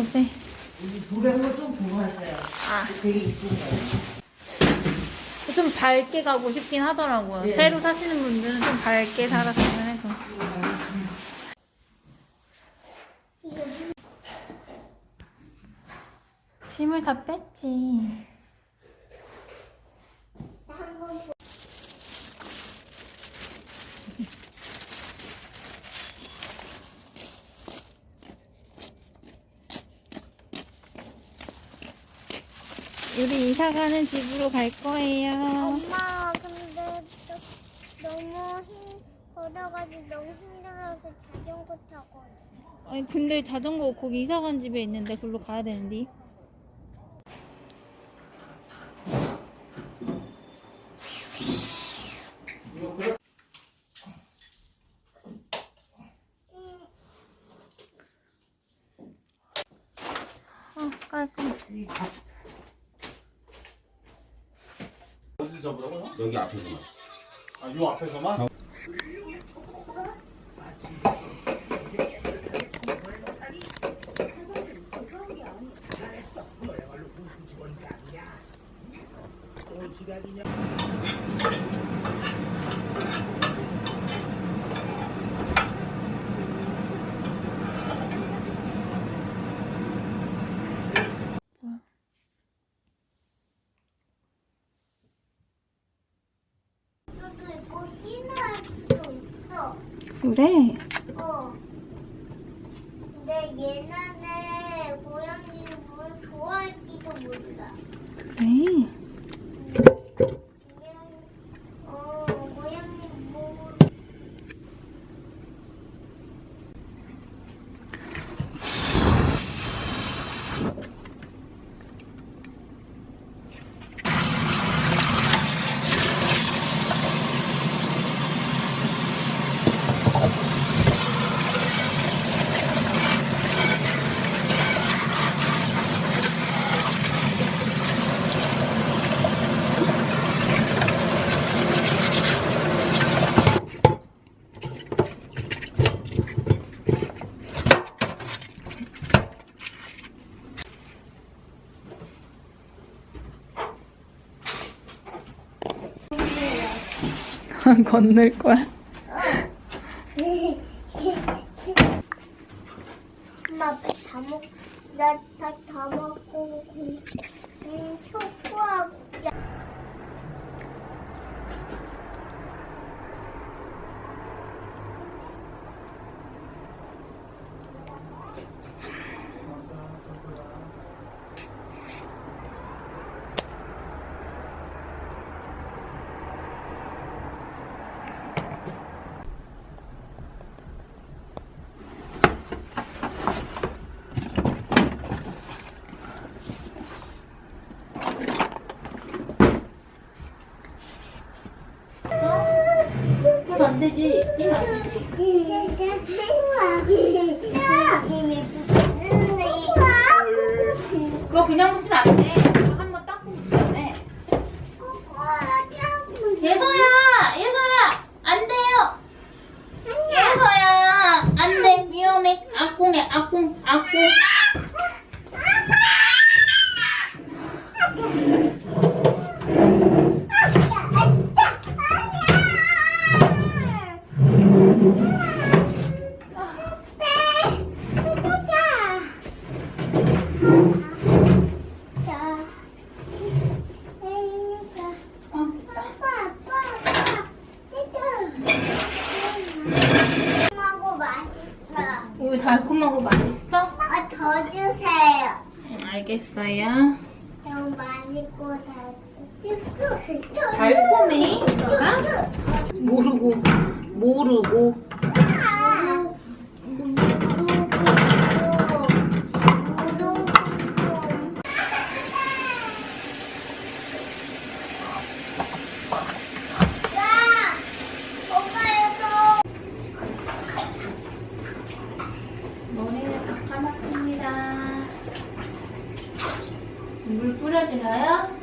아, 두 배. 노래 한번 좀 보고 왔어요. 아. 되게 이쁜 거예요. 좀 밝게 가고 싶긴 하더라고요. 예. 새로 사시는 분들은 좀 밝게 살았으면 해서. 짐을 다 뺐지. 우리 이사 가는 집으로 갈 거예요. 엄마 근데 너, 너무 힘 걸어가지고 너무 힘들어서 자전거 타고. 아니 근데 자전거 거기 이사 간 집에 있는데 글로 가야 되는데. 아 깔끔. 잡으라고요? 여기 앞에서만. 아, 요 앞에서만? 저도 이거 희나할 수도 있어. 그래. 어. 근데 얘네는 고양이를 뭘 좋아할지도 몰라. 그래. 그냥 어 고양이 뭐 건널 거야. 엄마 배다 먹, 나다다 먹고 음 초코하고 그럼 안 되지. 그거 그냥 붙이면 안 돼. 한번 닦고 붙여야 돼. 예서야, 예서야, 안 돼요. 예서야, 안 돼. 위험해. 아궁해, 아궁, 아궁. 우유 달콤하고 맛있어? 아, 더 주세요. 응, 알겠어요. 너무 맛있고 달고. 달콤해? 모르고, 모르고. 물 뿌려드려요?